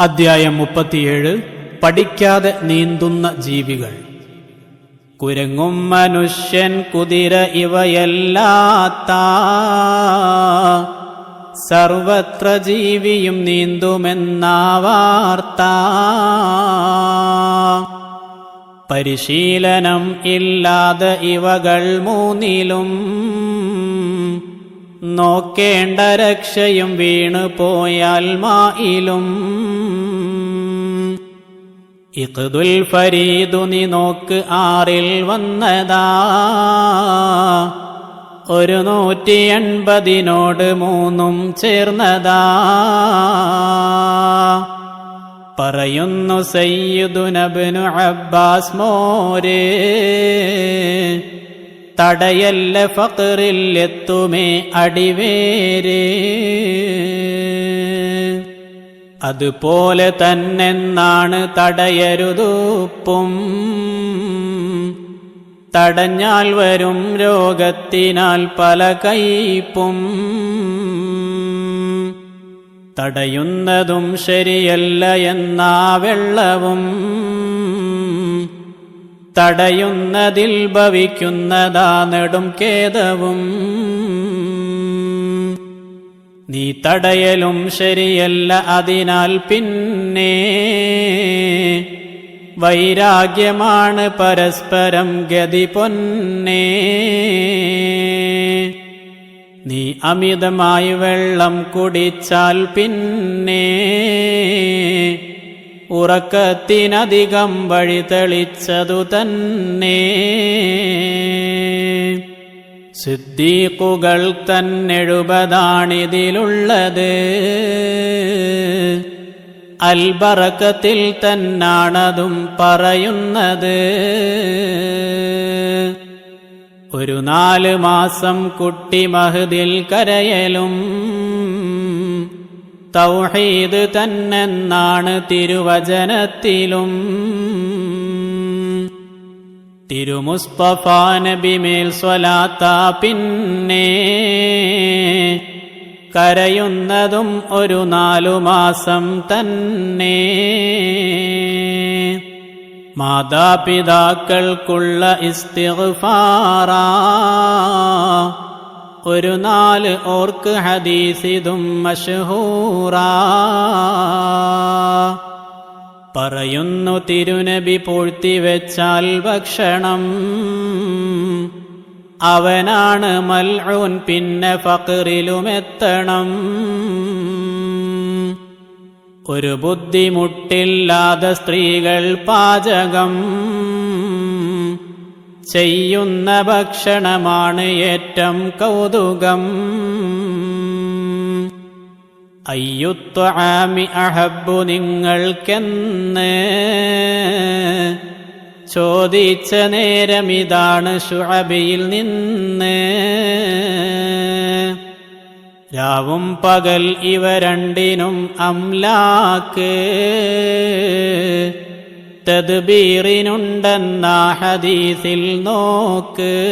അദ്ധ്യായം മുപ്പത്തിയേഴ്. പഠിക്കാതെ നീന്തുന്ന ജീവികൾ. കുരങ്ങും മനുഷ്യൻ കുതിര ഇവയല്ലാത്ത സർവത്ര ജീവിയും നീന്തുമെന്നാ വാർത്ത പരിശീലനം ഇല്ലാതെ ഇവകൾ മൂന്നിലും നോക്കേണ്ട രക്ഷയും വീണു പോയാൽ മായിലും. ഇഖ്ദുൽ ഫരീദു നീ നോക്ക് ആറിൽ വന്നതാ. ഒരു നൂറ്റി എൺപതിനോട് മൂന്നും ചേർന്നതാ. പറയുന്നു സയ്യിദുനബിനു അബ്ബാസ് മോരേ തടയല്ല ഫക്റിൽ എത്തുമേ അടിവേരേ. അതുപോലെ തന്നെന്നാണ് തടയരുതൂപ്പും. തടഞ്ഞാൽ വരും രോഗത്തിനാൽ പല കയ്പും. തടയുന്നതും ശരിയല്ല എന്നാ വെള്ളവും. തടയുന്നതിൽ ഭവിക്കുന്നതാ നെടും ഖേദവും. നീ തടയലും ശരിയല്ല അതിനാൽ പിന്നെ വൈരാഗ്യമാണ് പരസ്പരം ഗതി പൊന്നേ. നീ അമിതമായി വെള്ളം കുടിച്ചാൽ പിന്നെ ഉറക്കത്തിനധികം വഴി തെളിച്ചതു തന്നെ. സിദ്ദീഖുകൾ തന്നെഴുപതാണിതിലുള്ളത്. അൽബറക്കത്തിൽ തന്നാണതും പറയുന്നത്. ഒരു നാല് മാസം കുട്ടി മഹദിൽ കരയലും. തൗഹീദ് തന്നെന്നാണ് തിരുവചനത്തിലും. തിരുമുസ്തഫ നബിമേൽ സ്വലാത്ത പിന്നെ. കരയുന്നതും ഒരു നാലു മാസം തന്നെ. മാതാപിതാക്കൾക്കുള്ള ഇസ്തിഗ്ഫാറ. ഒരു നാല് ഓർക്ക് ഹദീസിതും മഷഹൂറ. പറയുന്നു തിരുനബി പൂഴ്ത്തിവെച്ചാൽ ഭക്ഷണം. അവനാണ് മൽഊൻ പിന്നെ ഫക്റിലുമെത്തണം ഒരു ബുദ്ധിമുട്ടില്ലാതെ സ്ത്രീകൾ പാചകം. ചെയ്യുന്ന ഭക്ഷണമാണ് ഏറ്റം കൗതുകം. അയ്യുത്വാമി അഹബു നിങ്ങൾക്കെന്ന് ചോദിച്ച നേരമിതാണ് ഷുഅബിയിൽ നിന്ന്. രാവും പകൽ ഇവ രണ്ടിനും അംലാക്ക്. തദ്ബീറിനുണ്ടെന്ന ഹദീസിൽ നോക്ക്.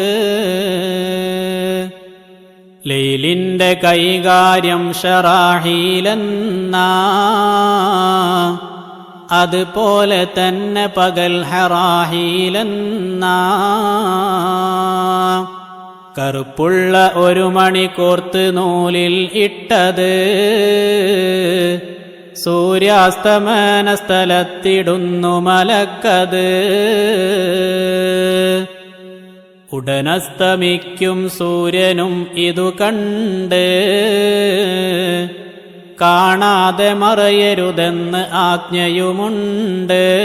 ലൈലിന്റെ കൈകാര്യം ഷറാഹീലെന്ന. അതുപോലെ തന്നെ പകൽ ഹറാഹീലെന്ന. കറുപ്പുള്ള ഒരു മണി കോർത്ത് നൂലിൽ ഇട്ടത് സൂര്യാസ്തമന സ്ഥലത്തിടുന്നു മലക്കത്. ഉടനസ്തമിക്കും സൂര്യനും ഇതു കണ്ട്. കാണാതെ മറയരുതെന്ന് ആജ്ഞയുമുണ്ട്.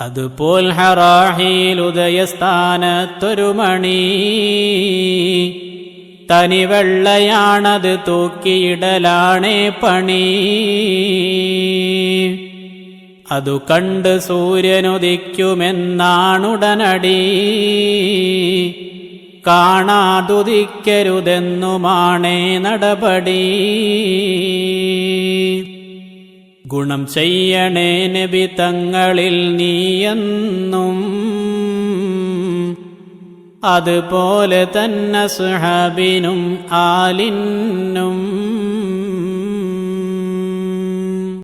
അതുപോൽ ഹറാഹിലുദയസ്ഥാനത്തൊരു മണി തനിവെള്ളയാണത് തൂക്കിയിടലാണേ പണി. അതു കണ്ട് സൂര്യനുദിക്കുമെന്നാണുടനടി. കാണാതുദിക്കരുതെന്നുമാണേ നടപടി. ഗുണം ചെയ്യണേ നബി തങ്ങളിൽ നീയെന്നും. അതുപോലെ തന്നെ സുഹബിനും ആലിനും